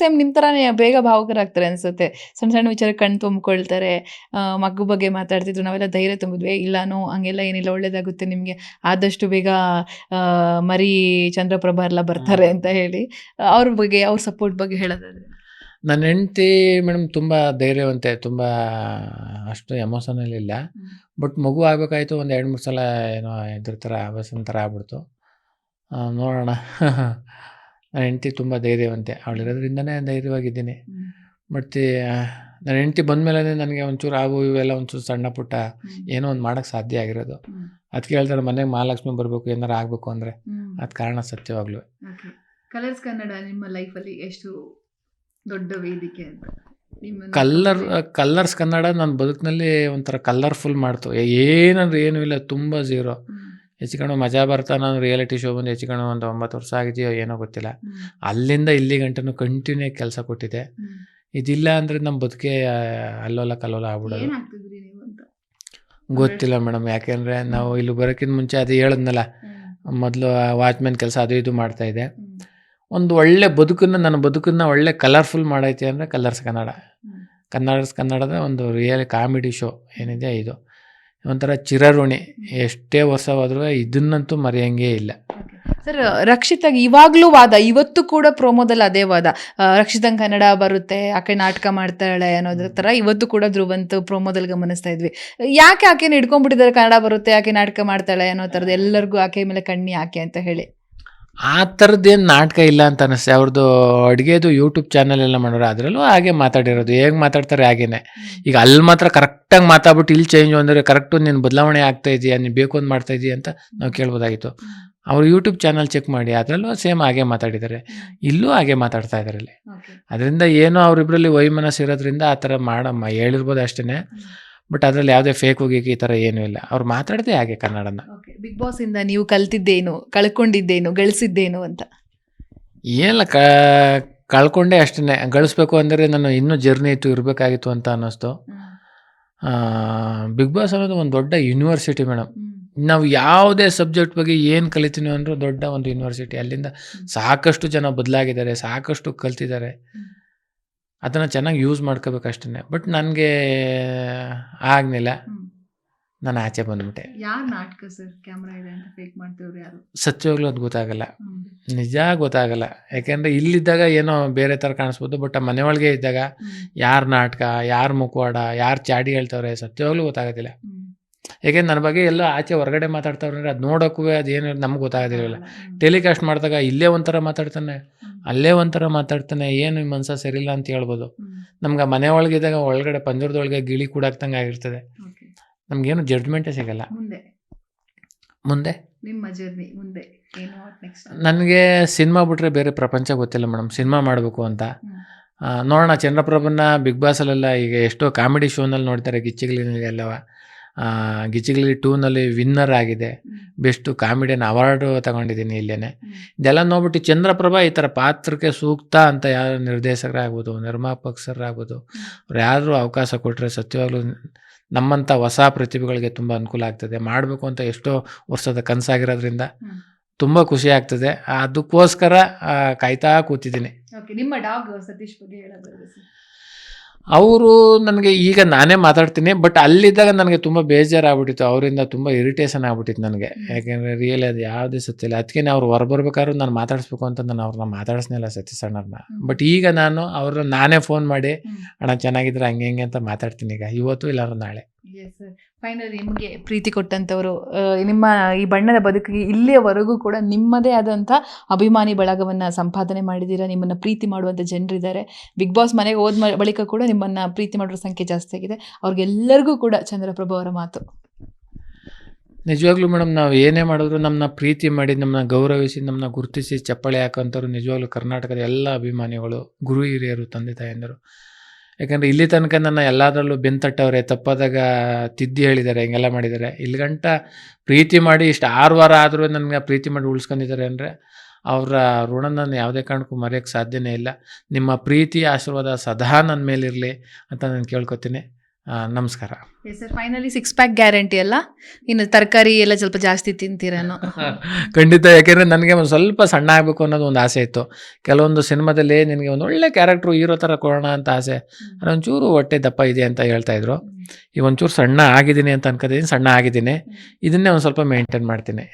Same ನಿಮ್ಮ ಥರನೇ ಬೇಗ ಭಾವುಕರಾಗ್ತಾರೆ ಅನ್ಸುತ್ತೆ. ಸಣ್ಣ ಸಣ್ಣ ವಿಚಾರ ಕಣ್ಣು ತುಂಬಿಕೊಳ್ತಾರೆ ಮಗು ಬಗ್ಗೆ ಮಾತಾಡ್ತಿದ್ರು ನಾವೆಲ್ಲ ಧೈರ್ಯ ತುಂಬಿದ್ವಿ ಇಲ್ಲನೋ ಹಂಗೆಲ್ಲ ಏನಿಲ್ಲ ಒಳ್ಳೇದಾಗುತ್ತೆ ನಿಮಗೆ. ಆದಷ್ಟು ಬೇಗ ಮರಿ ಚಂದ್ರಪ್ರಭಾ ಎಲ್ಲ ಬರ್ತಾರೆ ಅಂತ ಹೇಳಿ ಅವ್ರ ಬಗ್ಗೆ ಅವ್ರ ಸಪೋರ್ಟ್ ಬಗ್ಗೆ ಹೇಳೋದಾದ್ರೆ. ನನ್ನ ಹೆಂಡ್ತಿ ಮೇಡಮ್ ತುಂಬ ಧೈರ್ಯವಂತೆ ತುಂಬ ಅಷ್ಟು ಎಮೋಷನಲ್ ಇಲ್ಲ ಬಟ್ ಮಗು ಆಗಬೇಕಾಯ್ತು ಒಂದು ಎರಡು ಮೂರು ಸಲ ಏನೋ ಇದ್ರ ಥರ ಬಸ್ ಥರ ಆಗ್ಬಿಡ್ತು. ನೋಡೋಣ. ನನ್ನ ಹೆಂಡ್ತಿ ತುಂಬ ಧೈರ್ಯವಂತೆ. ಅವಳಿರೋದ್ರಿಂದನೇ ಧೈರ್ಯವಾಗಿದ್ದೀನಿ. ಮತ್ತು ನನ್ನ ಹೆಂಡ್ತಿ ಬಂದಮೇಲೆ ನನಗೆ ಒಂಚೂರು ಆಗು ಇವೆಲ್ಲ ಒಂಚೂರು ಸಣ್ಣ ಪುಟ್ಟ ಏನೋ ಒಂದು ಮಾಡೋಕ್ಕೆ ಸಾಧ್ಯ ಆಗಿರೋದು. ಅದಕ್ಕೆ ಹೇಳ್ತಾರೆ ಮನೆಗೆ ಮಹಾಲಕ್ಷ್ಮಿ ಬರಬೇಕು ಏನಾರು ಆಗಬೇಕು ಅಂದರೆ ಅದು ಕಾರಣ ಸತ್ಯವಾಗ್ಲೂ. ಕಲರ್ಸ್ ಕನ್ನಡ ನಿಮ್ಮ ಲೈಫಲ್ಲಿ ಎಷ್ಟು ದೊಡ್ಡ ವೇದಿಕೆ ಅಂತ? ಕಲ್ಲರ್ ಕಲ್ಲರ್ಸ್ ಕನ್ನಡ ನನ್ನ ಬದುಕಿನಲ್ಲಿ ಒಂಥರ ಕಲರ್ಫುಲ್ ಮಾಡ್ತು. ಏನಂದ್ರೆ ಏನೂ ಇಲ್ಲ ತುಂಬ ಝೀರೋ ಹೆಚ್ಚು ಕಡಿಮೆ ಮಜಾ ಬರ್ತಾ ನಾನು ರಿಯಾಲಿಟಿ ಶೋ ಬಂದು ಹೆಚ್ಚು ಒಂದು ಒಂಬತ್ತು ವರ್ಷ ಆಗಿದೆಯೋ ಏನೋ ಗೊತ್ತಿಲ್ಲ. ಅಲ್ಲಿಂದ ಇಲ್ಲಿ ಗಂಟನೂ ಕಂಟಿನ್ಯೂ ಕೆಲಸ ಕೊಟ್ಟಿದೆ. ಇದಿಲ್ಲ ಅಂದರೆ ನಮ್ಮ ಬದುಕೆ ಅಲ್ಲೋಲ ಕಲ್ಲೋಲ ಆಗ್ಬಿಡೋದು. ಗೊತ್ತಿಲ್ಲ ಮೇಡಮ್ ಯಾಕೆಂದರೆ ನಾವು ಇಲ್ಲಿ ಬರೋಕ್ಕಿಂತ ಮುಂಚೆ ಅದು ಹೇಳಿದ್ನಲ್ಲ ಮೊದಲು ವಾಚ್ಮ್ಯಾನ್ ಕೆಲಸ ಅದು ಇದು ಮಾಡ್ತಾ ಇದೆ. ಒಂದು ಒಳ್ಳೆ ಬದುಕನ್ನು ನನ್ನ ಬದುಕನ್ನು ಒಳ್ಳೆ ಕಲರ್ಫುಲ್ ಮಾಡೈತೆ ಅಂದರೆ ಕಲರ್ಸ್ ಕನ್ನಡ. ಕನ್ನಡಸ್ ಕನ್ನಡದ ಒಂದು ರಿಯಲ್ ಕಾಮಿಡಿ ಶೋ ಏನಿದೆ ಇದು. ಒಂಥರ ಚಿರಋಣಿ. ಎಷ್ಟೇ ಹೊಸವಾದ್ರೂ ಇದನ್ನಂತೂ ಮರೆಯಂಗೇ ಇಲ್ಲ. ಸರ್ ರಕ್ಷಿತಾಗಿ ಇವಾಗಲೂ ವಾದ, ಇವತ್ತು ಕೂಡ ಪ್ರೋಮೋದಲ್ಲಿ ಅದೇ ವಾದ. ರಕ್ಷಿತಂಗೆ ಕನ್ನಡ ಬರುತ್ತೆ, ಆಕೆ ನಾಟಕ ಮಾಡ್ತಾಳೆ ಅನ್ನೋದ್ರ ಥರ ಇವತ್ತು ಕೂಡ ಧ್ರುವಂತ್ ಪ್ರೋಮೋದಲ್ಲಿ ಗಮನಿಸ್ತಾ ಇದ್ವಿ. ಯಾಕೆ ಆಕೆನ ಹಿಡ್ಕೊಂಡ್ಬಿಟ್ಟಿದ್ದಾರೆ, ಕನ್ನಡ ಬರುತ್ತೆ, ಆಕೆ ನಾಟಕ ಮಾಡ್ತಾಳೆ ಅನ್ನೋ ಥರದ್ದು ಎಲ್ಲರಿಗೂ ಆಕೆ ಮೇಲೆ ಕಣ್ಣಿ ಯಾಕೆ ಅಂತ ಹೇಳಿ. ಆ ಥರದ್ದೇನು ನಾಟಕ ಇಲ್ಲ ಅಂತ ಅನಿಸ್ತೆ. ಅವ್ರದ್ದು ಅಡುಗೆದು ಯೂಟ್ಯೂಬ್ ಚಾನಲ್ ಎಲ್ಲ ಮಾಡೋರು ಅದರಲ್ಲೂ ಹಾಗೆ ಮಾತಾಡಿರೋದು. ಹೇಗೆ ಮಾತಾಡ್ತಾರೆ ಹಾಗೇನೆ. ಈಗ ಅಲ್ಲಿ ಮಾತ್ರ ಕರೆಕ್ಟಾಗಿ ಮಾತಾಡ್ಬಿಟ್ಟು ಇಲ್ಲಿ ಚೇಂಜ್ ಅಂದರೆ ಕರೆಕ್ಟು ನೀನು ಬದಲಾವಣೆ ಆಗ್ತಾ ಇದೆಯಾ? ನೀನು ಬೇಕು ಅಂತ ಮಾಡ್ತಾ ಇದೀಯ ಅಂತ ನಾವು ಕೇಳ್ಬೋದಾಗಿತ್ತು. ಅವರು ಯೂಟ್ಯೂಬ್ ಚಾನಲ್ ಚೆಕ್ ಮಾಡಿ ಅದರಲ್ಲೂ ಸೇಮ್ ಹಾಗೆ ಮಾತಾಡಿದ್ದಾರೆ. ಇಲ್ಲೂ ಹಾಗೆ ಮಾತಾಡ್ತಾ ಇದ್ದಾರೆ ಅಲ್ಲಿ. ಅದರಿಂದ ಏನೋ ಅವರಿಬ್ಬರಲ್ಲಿ ವೈಮನಸ್ಸು ಇರೋದ್ರಿಂದ ಆ ಥರ ಮಾಡಮ್ಮ. ಹೇಳಿರ್ಬೋದು ಅಷ್ಟೇ ಬಟ್ ಅದರಲ್ಲಿ ಯಾವುದೇ ಫೇಕ್ ಹೋಗಿ ಈ ಥರ ಏನೂ ಇಲ್ಲ. ಅವ್ರು ಮಾತಾಡದೆ ಹಾಗೆ ಕನ್ನಡನ. ಬಿಗ್ ಬಾಸ್ ಇಂದ ನೀವು ಕಲ್ತಿದ್ದೇನು ಕಳ್ಕೊಂಡಿದ್ದೇನು ಗಳಿಸಿದ್ದೇನು ಅಂತ? ಏನಿಲ್ಲ ಕ ಕಳ್ಕೊಂಡೆ ಅಷ್ಟೇ ಗಳಿಸ್ಬೇಕು ಅಂದರೆ ನಾನು ಇನ್ನೂ ಜರ್ನಿ ಇತ್ತು ಇರಬೇಕಾಗಿತ್ತು ಅಂತ ಅನ್ನಿಸ್ತು. ಬಿಗ್ ಬಾಸ್ ಅನ್ನೋದು ಒಂದು ದೊಡ್ಡ ಯೂನಿವರ್ಸಿಟಿ ಮೇಡಮ್ ನಾವು ಯಾವುದೇ ಸಬ್ಜೆಕ್ಟ್ ಬಗ್ಗೆ ಏನು ಕಲಿತೀವಿ ಅಂದರೂ ದೊಡ್ಡ ಒಂದು ಯೂನಿವರ್ಸಿಟಿ ಅಲ್ಲಿಂದ ಸಾಕಷ್ಟು ಜನ ಬದಲಾಗಿದ್ದಾರೆ ಸಾಕಷ್ಟು ಕಲ್ತಿದ್ದಾರೆ. ಅದನ್ನು ಚೆನ್ನಾಗಿ ಯೂಸ್ ಮಾಡ್ಕೋಬೇಕು ಅಷ್ಟೇ ಬಟ್ ನನಗೆ ಆಗಲಿಲ್ಲ. ನಾನು ಆಚೆ ಬಂದ್ಬಿಟ್ಟೆ. ಯಾರು ನಾಟಕ ಸರ್ ಕ್ಯಾಮ್ರಾ ಇದೆ ಅಂತ ಫೇಕ್ ಮಾಡ್ತಿವ್ರು ಯಾರು? ಸತ್ಯವಾಗ್ಲೂ ಅದು ಗೊತ್ತಾಗಲ್ಲ. ನಿಜ ಗೊತ್ತಾಗಲ್ಲ. ಯಾಕೆಂದ್ರೆ ಇಲ್ಲಿದ್ದಾಗ ಏನೋ ಬೇರೆ ಥರ ಕಾಣಿಸ್ಬೋದು ಬಟ್ ಆ ಮನೆ ಒಳಗೆ ಇದ್ದಾಗ ಯಾರ ನಾಟಕ ಯಾರು ಮುಖವಾಡ ಯಾರು ಚಾಡಿ ಹೇಳ್ತಾವ್ರೆ ಸತ್ಯವಾಗ್ಲೂ ಗೊತ್ತಾಗೋದಿಲ್ಲ ಯಾಕೆಂದ್ರೆ ನನ್ನ ಬಗ್ಗೆ ಎಲ್ಲ ಆಚೆ ಹೊರಗಡೆ ಮಾತಾಡ್ತಾವ್ರೆ ಅದು ನೋಡೋಕ್ಕೂ ಅದೇನು ನಮ್ಗೆ ಗೊತ್ತಾಗೋದಿಲ್ಲ ಟೆಲಿಕಾಸ್ಟ್ ಮಾಡಿದಾಗ ಇಲ್ಲೇ ಒಂಥರ ಮಾತಾಡ್ತಾನೆ ಅಲ್ಲೇ ಒಂಥರ ಮಾತಾಡ್ತಾನೆ ಏನು ಮನ್ಸ ಸರಿಯಿಲ್ಲ ಅಂತ ಹೇಳ್ಬೋದು. ನಮ್ಗೆ ಆ ಮನೆ ಒಳಗಿದ್ದಾಗ ಒಳಗಡೆ ಪಂಜರದೊಳಗೆ ಗಿಳಿ ಕೂಡಾಕ್ದಂಗೆ ಆಗಿರ್ತದೆ. ನಮ್ಗೇನು ಜಡ್ಜ್ಮೆಂಟೇ ಸಿಗಲ್ಲ. ಮುಂದೆ. ಮುಂದೆ? ನಿಮ್ಮ ಜರ್ನಿ ಮುಂದೆ. ಏನು ನೆಕ್ಸ್ಟ್ ನನಗೆ ಸಿನಿಮಾ ಬಿಟ್ರೆ ಬೇರೆ ಪ್ರಪಂಚ ಗೊತ್ತಿಲ್ಲ ಮೇಡಮ್. ಸಿನಿಮಾ ಮಾಡಬೇಕು ಅಂತ. ನೋಡೋಣ ಚಂದ್ರಪ್ರಭನ್ನ ಬಿಗ್ ಬಾಸಲ್ಲೆಲ್ಲ ಈಗ ಎಷ್ಟೋ ಕಾಮಿಡಿ ಶೋನಲ್ಲಿ ನೋಡ್ತಾರೆ ಗಿಚ್ಚಿಗಳಿಗೆಲ್ಲವ ಗಿಚ್ಚಿಗಿಲಿ ಟೂನಲ್ಲಿ ವಿನ್ನರ್ ಆಗಿದೆ. ಬೆಸ್ಟು ಕಾಮಿಡಿಯನ್ ಅವಾರ್ಡು ತಗೊಂಡಿದ್ದೀನಿ ಇಲ್ಲೇ ಇದೆಲ್ಲ ನೋಡ್ಬಿಟ್ಟು ಚಂದ್ರಪ್ರಭಾ ಈ ಥರ ಪಾತ್ರಕ್ಕೆ ಸೂಕ್ತ ಅಂತ ಯಾರು ನಿರ್ದೇಶಕರಾಗ್ಬೋದು ನಿರ್ಮಾಪಕರಾಗ್ಬೋದು ಅವ್ರು ಯಾರು ಅವಕಾಶ ಕೊಟ್ಟರೆ ಸತ್ಯವಾಗಲೂ ನಮ್ಮಂಥ ಹೊಸ ಪ್ರತಿಭೆಗಳಿಗೆ ತುಂಬ ಅನುಕೂಲ ಆಗ್ತದೆ. ಮಾಡಬೇಕು ಅಂತ ಎಷ್ಟೋ ವರ್ಷದ ಕನಸಾಗಿರೋದ್ರಿಂದ. ತುಂಬ ಖುಷಿ ಆಗ್ತದೆ. ಅದಕ್ಕೋಸ್ಕರ ಕಾಯ್ತಾ ಕೂತಿದ್ದೀನಿ. ನಿಮ್ಮ ಡಾಗ್ ಸತೀಶ್ ಬಗ್ಗೆ ಅವರು ನನಗೆ ಈಗ ನಾನೇ ಮಾತಾಡ್ತೀನಿ ಬಟ್ ಅಲ್ಲಿದ್ದಾಗ ನನಗೆ ತುಂಬ ಬೇಜಾರಾಗ್ಬಿಟ್ಟಿತ್ತು. ಅವರಿಂದ ತುಂಬ ಇರಿಟೇಷನ್ ಆಗ್ಬಿಟ್ಟಿತ್ತು ನನಗೆ. ಯಾಕೆಂದರೆ ರಿಯಲಿ ಅದು ಯಾವುದೇ ಸತ್ತಿಲ್ಲ ಅದಕ್ಕೆ ಅವ್ರು ಹೊರಬರ್ಬೇಕಾದ್ರೂ ನಾನು ಮಾತಾಡಿಸ್ಬೇಕು ಅಂತ ನಾನು ಅವ್ರನ್ನ ಮಾತಾಡಿಸ್ನಿಲ್ಲ ಸತೀಶ್ ಅಣ್ಣವ್ರನ್ನ. ಬಟ್ ಈಗ ನಾನು ಅವ್ರನ್ನ ನಾನೇ ಫೋನ್ ಮಾಡಿ ಅಣ್ಣ ಚೆನ್ನಾಗಿದ್ರೆ ಹಂಗೆ ಹಿಂಗೆ ಅಂತ ಮಾತಾಡ್ತೀನಿ ಈಗ. ಇವತ್ತು ಇಲ್ಲ ನಾಳೆ. ಫೈನಲ್ ನಿಮಗೆ ಪ್ರೀತಿ ಕೊಟ್ಟಂಥವರು ನಿಮ್ಮ ಈ ಬಣ್ಣದ ಬದುಕಿಗೆ ಇಲ್ಲಿಯವರೆಗೂ ಕೂಡ ನಿಮ್ಮದೇ ಆದಂಥ ಅಭಿಮಾನಿ ಬಳಗವನ್ನು ಸಂಪಾದನೆ ಮಾಡಿದ್ದೀರಾ ನಿಮ್ಮನ್ನು ಪ್ರೀತಿ ಮಾಡುವಂಥ ಜನರಿದ್ದಾರೆ. ಬಿಗ್ ಬಾಸ್ ಮನೆಗೆ ಹೋದ ಬಳಿಕ ಕೂಡ ನಿಮ್ಮನ್ನು ಪ್ರೀತಿ ಮಾಡೋರ ಸಂಖ್ಯೆ ಜಾಸ್ತಿ ಆಗಿದೆ. ಅವ್ರಿಗೆಲ್ಲರಿಗೂ ಕೂಡ ಚಂದ್ರಪ್ರಭು ಅವರ ಮಾತು. ನಿಜವಾಗ್ಲೂ ಮೇಡಮ್, ನಾವು ಏನೇ ಮಾಡಿದ್ರು ನಮ್ಮನ್ನ ಪ್ರೀತಿ ಮಾಡಿ ನಮ್ಮನ್ನ ಗೌರವಿಸಿ ನಮ್ಮನ್ನ ಗುರುತಿಸಿ, ಚಪ್ಪಾಳೆ ಹಾಕೋಂಥವ್ರು ನಿಜವಾಗ್ಲೂ ಕರ್ನಾಟಕದ ಎಲ್ಲ ಅಭಿಮಾನಿಗಳು, ಗುರು ಹಿರಿಯರು, ತಂದೆ ತಾಯಂದರು ಯಾಕಂದರೆ ಇಲ್ಲಿ ತನಕ ನನ್ನ ಎಲ್ಲದರಲ್ಲೂ ಬೆಂತಟ್ಟವ್ರೆ ತಪ್ಪಾದಾಗ ತಿದ್ದಿ ಹೇಳಿದ್ದಾರೆ, ಹಿಂಗೆಲ್ಲ ಮಾಡಿದ್ದಾರೆ. ಇಲ್ಲಿ ಗಂಟ ಪ್ರೀತಿ ಮಾಡಿ ಇಷ್ಟು ಆರು ವಾರ ಆದರೂ ನನಗೆ ಪ್ರೀತಿ ಮಾಡಿ ಉಳಿಸ್ಕೊಂಡಿದ್ದಾರೆ ಅಂದರೆ ಅವರ ಋಣ ನಾನು ಯಾವುದೇ ಕಾರಣಕ್ಕೂ ಮರೆಯೋಕ್ಕೆ ಸಾಧ್ಯನೇ ಇಲ್ಲ. ನಿಮ್ಮ ಪ್ರೀತಿ ಆಶೀರ್ವಾದ ಸದಾ ನನ್ನ ಮೇಲಿರಲಿ ಅಂತ ನಾನು ಕೇಳ್ಕೊತೀನಿ. ನಮಸ್ಕಾರ. Sir finally six pack guarantee ಅಲ್ಲ? ಇನ್ನು ತರಕಾರಿ ಎಲ್ಲ ಸ್ವಲ್ಪ ಜಾಸ್ತಿ ತಿಂತೀರೇನೋ ಖಂಡಿತ ಯಾಕೆಂದರೆ ನನಗೆ ಒಂದು ಸ್ವಲ್ಪ ಸಣ್ಣ ಆಗಬೇಕು ಅನ್ನೋದು ಒಂದು ಆಸೆ ಇತ್ತು. ಕೆಲವೊಂದು ಸಿನಿಮಾದಲ್ಲಿ ನಿನಗೆ ಒಂದು ಒಳ್ಳೆ ಕ್ಯಾರೆಕ್ಟ್ರು ಹೀರೋ ಥರ ಕೊಡೋಣ ಅಂತ ಆಸೆ. ಒಂಚೂರು ಹೊಟ್ಟೆ ದಪ್ಪ ಇದೆ ಅಂತ ಹೇಳ್ತಾ ಇದ್ರು. ಈಗ ಒಂಚೂರು ಸಣ್ಣ ಆಗಿದ್ದೀನಿ ಅಂತ ಅನ್ಕೋತೀನಿ ಸಣ್ಣ ಆಗಿದ್ದೀನಿ. ಇದನ್ನೇ ಒಂದು ಸ್ವಲ್ಪ ಮೇಂಟೈನ್ ಮಾಡ್ತೀನಿ.